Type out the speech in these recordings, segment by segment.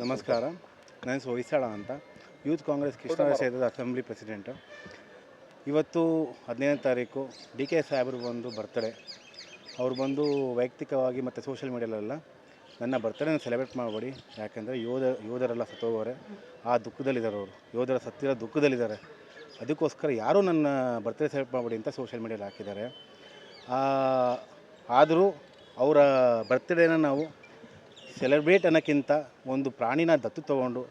ನಮಸ್ಕಾರ. ನನ್ನ ಹೆಸರು ಹೊಯ್ಸಳ ಅಂತ. ಯೂತ್ ಕಾಂಗ್ರೆಸ್ ಕೃಷ್ಣ ಕ್ಷೇತ್ರದ ಅಸೆಂಬ್ಲಿ ಪ್ರೆಸಿಡೆಂಟು. ಇವತ್ತು ಹದಿನೈದನೇ ತಾರೀಕು ಡಿ ಕೆ ಸಾಹೇಬ್ರು ಬಂದು ಬರ್ತಾರೆ ಅವ್ರು ಬಂದು ವೈಯಕ್ತಿಕವಾಗಿ ಮತ್ತು ಸೋಷಿಯಲ್ ಮೀಡಿಯಲ್ಲೆಲ್ಲ ನನ್ನ ಬರ್ತಡೇನ ಸೆಲೆಬ್ರೇಟ್ ಮಾಡಬೇಡಿ. ಯಾಕೆಂದರೆ ಯೋಧ, ಯೋಧರೆಲ್ಲ ಸತ್ತೋಗೋರೆ. ಆ ದುಃಖದಲ್ಲಿದ್ದಾರೆ ಅವರು. ಯೋಧರ ಸತ್ತಿರೋ ದುಃಖದಲ್ಲಿದ್ದಾರೆ. ಅದಕ್ಕೋಸ್ಕರ ಯಾರೂ ನನ್ನ ಬರ್ತಡೇ ಸೆಲೆಬ್ರೇಟ್ ಮಾಡಬೇಡಿ ಅಂತ ಸೋಷಿಯಲ್ ಮೀಡಿಯಲ್ಲಿ ಹಾಕಿದ್ದಾರೆ. ಆದರೂ ಅವರ ಬರ್ತ್ಡೇನ ನಾವು ಸೆಲೆಬ್ರೇಟ್ ಅನ್ನೋಕ್ಕಿಂತ ಒಂದು ಪ್ರಾಣಿನ ದತ್ತು ತಗೊಂಡು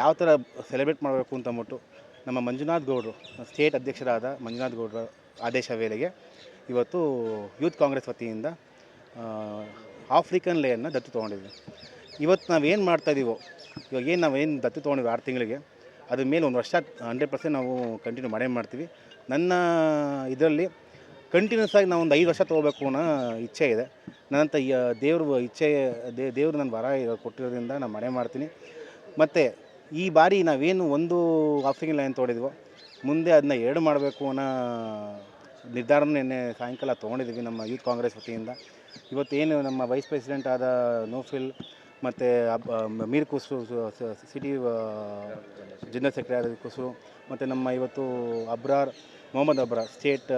ಯಾವ ಥರ ಸೆಲೆಬ್ರೇಟ್ ಮಾಡಬೇಕು ಅಂತ ಅಂದ್ಬಿಟ್ಟು ನಮ್ಮ ಮಂಜುನಾಥ್ ಗೌಡರು ಸ್ಟೇಟ್ ಅಧ್ಯಕ್ಷರಾದ ಮಂಜುನಾಥ್ ಗೌಡರ ಆದೇಶ ವೇಳೆಗೆ ಇವತ್ತು ಯೂತ್ ಕಾಂಗ್ರೆಸ್ ವತಿಯಿಂದ ಆಫ್ರಿಕನ್ ಲೇಯನ್ನು ದತ್ತು ತೊಗೊಂಡಿದ್ವಿ. ಇವತ್ತು ನಾವೇನು ಮಾಡ್ತಾಯಿದ್ದೀವೋ ಇವಾಗ ಏನು ನಾವೇನು ದತ್ತು ತೊಗೊಂಡಿವಿ ಆರು ತಿಂಗಳಿಗೆ, ಅದ್ರ ಮೇಲೆ ಒಂದು ವರ್ಷ ಹಂಡ್ರೆಡ್ ಪರ್ಸೆಂಟ್ ನಾವು ಕಂಟಿನ್ಯೂ ಮಾಡೇ ಮಾಡ್ತೀವಿ. ನನ್ನ ಇದರಲ್ಲಿ ಕಂಟಿನ್ಯೂಸ್ ಆಗಿ ನಾವು ಒಂದು ಐದು ವರ್ಷ ತೊಗೋಬೇಕು ಅನ್ನೋ ಇಚ್ಛೆ ಇದೆ. ನನ್ನಂತ ದೇವ್ರ ಇಚ್ಛೆ ದೇವರು ನನ್ನ ವರ ಕೊಟ್ಟಿರೋದ್ರಿಂದ ನಾನು ಮನೆ ಮಾಡ್ತೀನಿ. ಮತ್ತು ಈ ಬಾರಿ ನಾವೇನು ಒಂದು ಆಫ್ರಿಕನ್ ಲೈನ್ ತೊಗೊಂಡಿದ್ವೋ ಮುಂದೆ ಅದನ್ನ ಎರಡು ಮಾಡಬೇಕು ಅನ್ನೋ ನಿರ್ಧಾರನ ನಿನ್ನೆ ಸಾಯಂಕಾಲ ತೊಗೊಂಡಿದ್ವಿ ನಮ್ಮ ಯೂತ್ ಕಾಂಗ್ರೆಸ್ ವತಿಯಿಂದ. ಇವತ್ತೇನು ನಮ್ಮ ವೈಸ್ ಪ್ರೆಸಿಡೆಂಟ್ ಆದ ನೋಫಿಲ್ ಮತ್ತು ಮೀರ್ ಕುಸು ಸಿಟಿ ಜನರಲ್ ಸೆಕ್ರೆಟರಿ ಕುಸು ಮತ್ತು ನಮ್ಮ ಇವತ್ತು Abrar, Mohammed Abrar state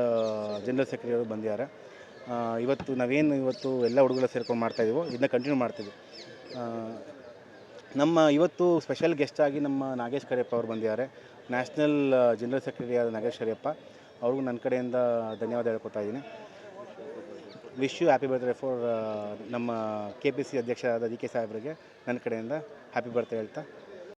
general secretary ಅವರು ಬಂದಿದ್ದಾರೆ. ಇವತ್ತು ನಾವೇನು ಇವತ್ತು ಎಲ್ಲ ಹುಡುಗರು ಸೇರ್ಕೊಂಡು ಮಾಡ್ತಾಯಿದ್ದೀವೋ ಇದನ್ನ ಕಂಟಿನ್ಯೂ ಮಾಡ್ತೀವಿ ನಮ್ಮ ಇವತ್ತು ಸ್ಪೆಷಲ್ ಗೆಸ್ಟ್ ಆಗಿ ನಮ್ಮ ನಾಗೇಶ್ ಕರಿಯಪ್ಪ ಅವರು ಬಂದಿದ್ದಾರೆ. ನ್ಯಾಷನಲ್ ಜನರಲ್ ಸೆಕ್ರೆಟರಿ ಆದ ನಾಗೇಶ್ ಕರಿಯಪ್ಪ ಅವ್ರಿಗೂ ನನ್ನ ಕಡೆಯಿಂದ ಧನ್ಯವಾದ ಹೇಳ್ಕೊತಾ ಇದ್ದೀನಿ. Wish you happy birthday for ನಮ್ಮ ಕೆ ಪಿ ಸಿ ಅಧ್ಯಕ್ಷರಾದ ಡಿ ಕೆ ಸಾಹೇಬರಿಗೆ ನನ್ನ ಕಡೆಯಿಂದ ಹ್ಯಾಪಿ ಬರ್ತ್ಡೇ ಹೇಳ್ತಾ